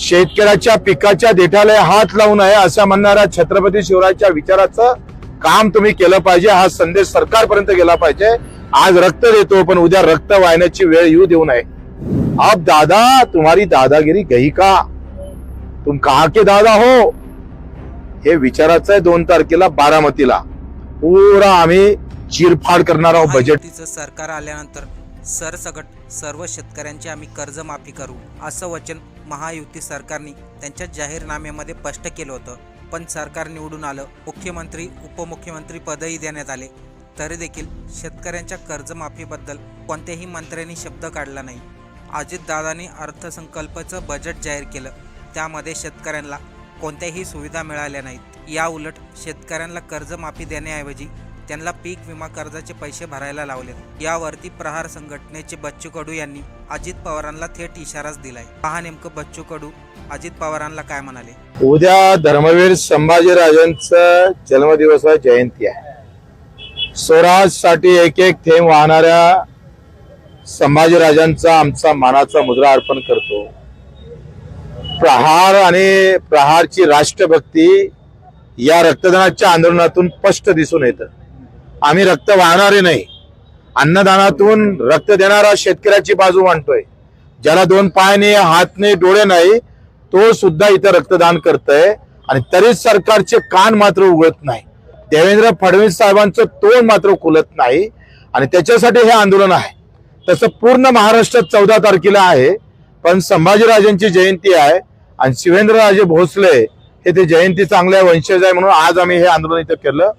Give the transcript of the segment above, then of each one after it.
शेतकऱ्याच्या पिकाच्या देठाला हात लावू नये असं म्हणणाऱ्या छत्रपती शिवरायाच्या विचाराचं काम तुम्ही केलं पाहिजे. हा संदेश सरकारपर्यंत गेला पाहिजे. आज रक्त देतो पण उद्या रक्त वाहण्याची वेळ येऊ देऊ नये. अब दादा तुम्हारी दादागिरी गई का? तुम कहा के दादा हो? हे विचाराचं आहे दोन तारखेला बारामतीला. पुरा आम्ही चिरफाड करणार आहोत बजेट सरकार आल्यानंतर सरसकट सर्व शेतकऱ्यांची आम्ही कर्जमाफी करू असं वचन महायुती सरकारने त्यांच्या जाहीरनाम्यामध्ये स्पष्ट केलं होतं. पण सरकार निवडून आलं मुख्यमंत्री उपमुख्यमंत्री पदही देण्यात आले तरी देखील शेतकऱ्यांच्या कर्जमाफीबद्दल कोणत्याही मंत्र्यांनी शब्द काढला नाही. अजितदादांनी अर्थसंकल्पाचं बजेट जाहीर केलं. त्यामध्ये शेतकऱ्यांना कोणत्याही सुविधा मिळाल्या नाहीत. या उलट शेतकऱ्यांना कर्जमाफी देण्याऐवजी त्यांना पीक विमा कर्जाचे पैसे भरायला लावलेत. यावरती प्रहार संघटनेचे बच्चू कडू यांनी अजित पवारांना थेट इशाराच दिलाय. पहा नेमकं बच्चू कडू अजित पवारांना काय म्हणाले? उद्या धर्मवीर संभाजीराजांचं जन्मदिवस जयंती आहे. स्वराजसाठी एक एक थेंब वाहणाऱ्या संभाजीराजांचा आमचा मानाचा मुद्रा अर्पण करतो. प्रहार आणि प्रहारची राष्ट्रभक्ती या रक्तदानाच्या आंदोलनातून स्पष्ट दिसून येतं. आम्ही रक्त वाहणारे नाही. अन्नदानातून रक्त देणारा शेतकऱ्याची बाजू मांडतोय. ज्याला दोन पाय नाही हात नाही डोळे नाही तो सुद्धा इथं रक्तदान करतय आणि तरीच सरकारचे कान मात्र उघडत नाही. देवेंद्र फडणवीस साहेबांचं तोंड मात्र खुलत नाही आणि त्याच्यासाठी हे आंदोलन आहे. तसं पूर्ण महाराष्ट्रात चौदा तारखेला आहे पण संभाजीराजांची जयंती आहे आणि शिवेंद्रराजे भोसले हे ते जयंती चांगल्या वंशज आहे म्हणून आज आम्ही हे आंदोलन इथं केलं.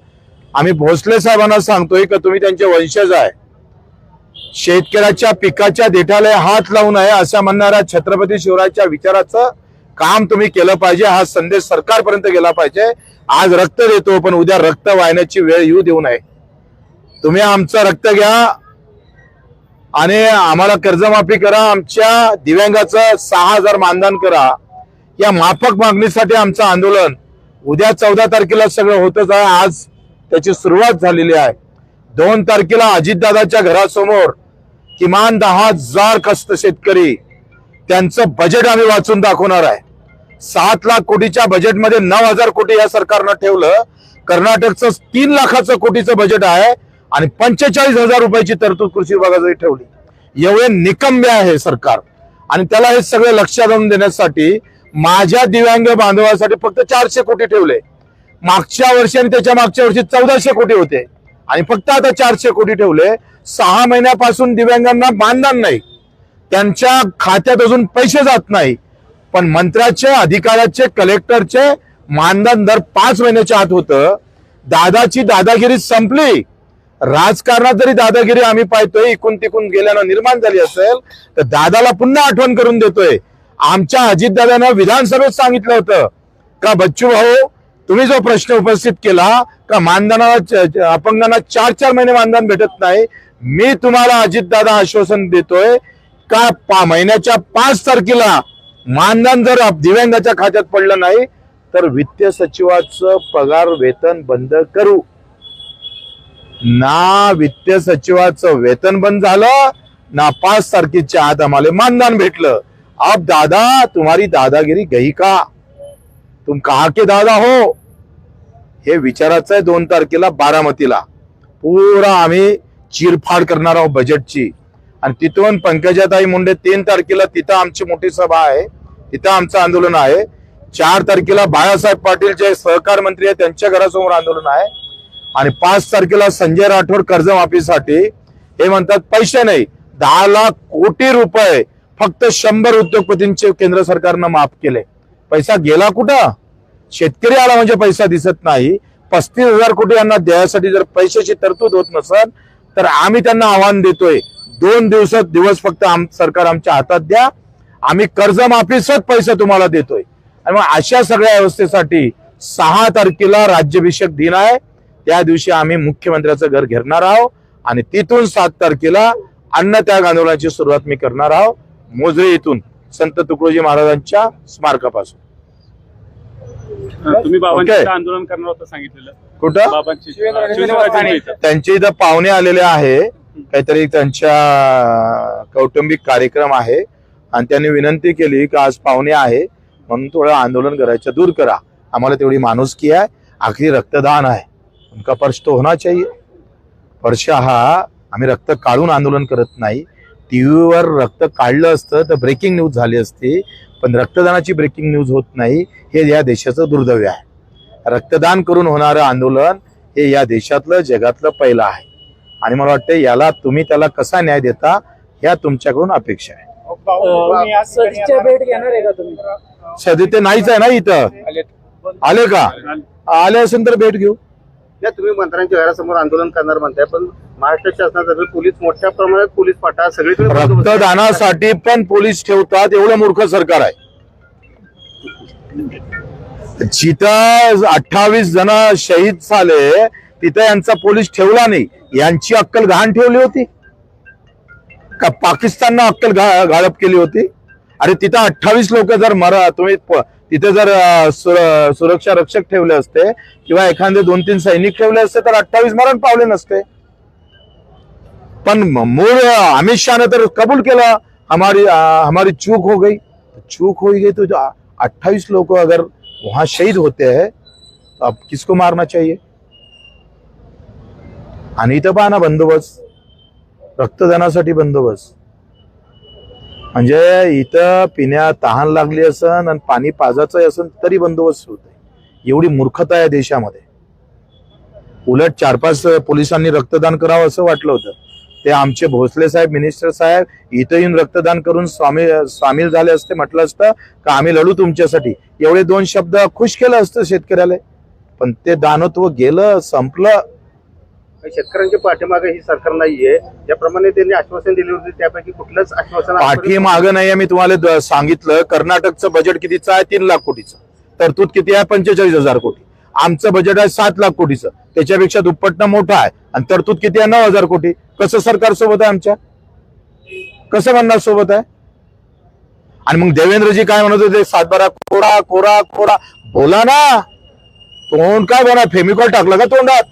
आम्ही भोसले साहेबांना सांगतोय का तुम्ही त्यांचे वंशज आहे. शेतकऱ्याच्या पिकाच्या देठाला हात लावू नये असं म्हणणाऱ्या छत्रपती शिवरायाच्या विचाराचं काम तुम्ही केलं पाहिजे. हा संदेश सरकारपर्यंत गेला पाहिजे. आज रक्त देतो पण उद्या रक्त वाहण्याची वेळ येऊ देऊ नये. तुम्ही आमचं रक्त घ्या आणि आम्हाला कर्जमाफी करा. आमच्या दिव्यांगाचं सहा हजार मानधन करा. या माफक मागणीसाठी आमचं आंदोलन उद्या चौदा तारखेला सगळं होतच आहे. आज त्याची सुरुवात झालेली आहे. दोन तारखेला अजितदादाच्या घरासमोर किमान दहा हजार कष्ट शेतकरी त्यांचं बजेट आम्ही वाचून दाखवणार आहे. सात लाख कोटीच्या बजेटमध्ये नऊ हजार कोटी या सरकारनं ठेवलं. कर्नाटकचं तीन लाखाचं कोटीचं बजेट आहे आणि पंचेचाळीस हजार रुपयाची तरतूद कृषी विभागाची ठेवली. एवढे निकंबे आहे सरकार. आणि त्याला हे सगळे लक्षात आणून देण्यासाठी माझ्या दिव्यांग बांधवासाठी फक्त चारशे कोटी ठेवले. मागच्या वर्षी आणि त्याच्या मागच्या वर्षी चौदाशे कोटी होते. आणि फक्त आता चारशे कोटी ठेवले. सहा महिन्यापासून दिव्यांगांना मानधन नाही. त्यांच्या खात्यात अजून पैसे जात नाही. पण मंत्र्याचे अधिकाऱ्याचे कलेक्टरचे मानधन दर पाच महिन्याच्या आत होतं. दादाची दादागिरी संपली. राजकारणात जरी दादागिरी आम्ही पाहतोय इकून तिकून गेल्यानं निर्माण झाली असेल तर दादाला पुन्हा आठवण करून देतोय. आमच्या अजितदादानं विधानसभेत सांगितलं होतं का बच्चू भाऊ तुम्ही जो प्रश्न उपस्थित केला का मानधनाला अपंगांना चार चार महिने मानधन भेटत नाही मी तुम्हाला अजितदादा आश्वासन देतोय का पा महिन्याच्या पाच तारखेला मानधन जर दिव्यांगाच्या खात्यात पडलं नाही तर वित्त सचिवाचं पगार वेतन बंद करू. ना वित्त सचिवाचं वेतन बंद झालं ना पाच तारखेच्या आत आम्हाला मानधन भेटलं. अब दादा तुम्हारी दादागिरी गई का? तुम कहा के दादा हो? हे विचाराचं आहे दोन तारखेला बारामतीला. पुरा आम्ही चिरफाड करणार आहोत बजेटची आणि तिथून पंकजाताई मुंडे तीन तारखेला तिथं आमची मोठी सभा आहे. तिथं आमचं आंदोलन आहे. चार तारखेला बाळासाहेब पाटील जे सहकार मंत्री आहेत त्यांच्या घरासमोर आंदोलन आहे. आणि पाच तारखेला संजय राठोड कर्जमाफीसाठी हे म्हणतात पैसे नाही दहा लाख कोटी रुपये फक्त शंभर उद्योगपतींचे केंद्र सरकारनं माफ केले. पैसा गेला कुठं? शेतकरी आला म्हणजे पैसा दिसत नाही. पस्तीस हजार कोटी यांना द्यायसाठी जर पैशाची तरतूद होत नसेल तर आम्ही त्यांना आव्हान देतोय. दोन दिवसात दिवस फक्त आम सरकार आमच्या हातात द्या. आम्ही कर्जमाफीसच पैसा तुम्हाला देतोय. आणि मग अशा सगळ्या व्यवस्थेसाठी सहा तारखेला राज्याभिषेक दिन आहे. त्या दिवशी आम्ही मुख्यमंत्र्याचं घर घेरणार आहोत. आणि तिथून सात तारखेला अन्नत्याग आंदोलनाची सुरुवात मी करणार आहोत. मोजरे इथून संत तुकडोजी महाराजांच्या स्मारकापासून. तुम्ही बाबांचे आंदोलन करणार होतं सांगितलेलं. कुठं? बाबांची शिवेंद्रराजे इथं. त्यांचे इथं पाहुणे आलेले आहे. काहीतरी त्यांच्या कौटुंबिक कार्यक्रम आहे. आणि त्यांनी विनंती केली की आज पाहुणे आहे. म्हणून थोडं आंदोलन करायचं दूर करा. आम्हाला तेवढी माणुसकी आहे. आखरी रक्तदान आहे. उनका पर्च तो होना चाहिए. पर्च हा आम्ही रक्त काढून आंदोलन करत नाही. टी व्हीवर रक्त काढलं असतं तर ब्रेकिंग न्यूज झाली असती. पण रक्तदानाची ब्रेकिंग न्यूज होत नाही हे या देशाचं दुर्दैव आहे. रक्तदान करून होणारं आंदोलन हे या देशातलं जगातलं पहिलं आहे. आणि मला वाटतं याला तुम्ही त्याला कसा न्याय देता ह्या तुमच्याकडून अपेक्षा आहे. अं, सदिच्छा भेट घेणार आहे का तुम्ही? सध्या ते नाहीच आहे ना इथं? आले का? आले असेल तर भेट घेऊ. नाही तुम्ही मंत्र्यांच्या घरासमोर आंदोलन करणार म्हणताय पण महाराष्ट्र शासनातर्फे पोलीस मोठ्या प्रमाणात पोलीस पाठा सगळीकडे बंदोबस्त आहे. रक्तदानासाठी पण पोलीस ठेवतात एवढं मूर्ख सरकार आहे. जिथं अठ्ठावीस जण शहीद झाले तिथं यांचा पोलीस ठेवला नाही. यांची अक्कल घाण ठेवली होती? का पाकिस्ताननं अक्कल घा- गाळप केली होती? अरे तिथं अठ्ठावीस लोक जर मरा तुम्ही प- तिथे जर अं, सुर- सुरक्षा रक्षक ठेवले असते किंवा एखादे दोन तीन सैनिक ठेवले असते तर अठ्ठावीस मरण पावले नसते. पण मूळ अमित शाह तर कबूल केला. हमारी हमारी चूक हो गई. चूक हो गई तो अट्ठाईस लोग अगर वहां शहीद होते हैं तो अब किसको मारना चाहिए? आणि इथं पहा ना बंदोबस्त रक्तदानासाठी बंदोबस्त. म्हणजे इथं पिण्या तहान लागली असन आणि पाणी पाजायचं असन तरी बंदोबस्त होत एवढी मूर्खता आहे देशामध्ये. उलट चार पाच पोलिसांनी रक्तदान करावं असं वाटलं होतं. ते आमचे भोसले साहेब मिनिस्टर साहेब इथं येऊन रक्तदान करून स्वामी सामील झाले असते म्हटलं असतं का आम्ही लढू तुमच्यासाठी. एवढे दोन शब्द खुश केलं असतं शेतकऱ्याला. पण ते दानत्व गेलं संपलं. शेतकऱ्यांच्या पाठीमागे ही सरकार नाहीये. ज्याप्रमाणे त्यांनी आश्वासन दिले होते त्यापैकी कुठलंच आश्वासन पाठी मागं नाही मी तुम्हाला सांगितलं कर्नाटकचं बजेट कितीचं आहे? तीन लाख कोटीचं. तरतूद किती आहे? पंचेचाळीस हजार कोटी. आमचं बजेट आहे सात लाख कोटीचं. त्याच्यापेक्षा दुप्पटनं मोठं आहे. आणि तरतूद किती आहे? नऊ हजार कोटी. कसं सरकार सोबत आहे आमच्या? कसं म्हणणार सोबत आहे? आणि मग देवेंद्रजी काय म्हणत होते? सातबारा कोरा कोरा कोरा. बोला ना. तोंड काय बोला? फेमिकॉल टाकलं का तोंडात?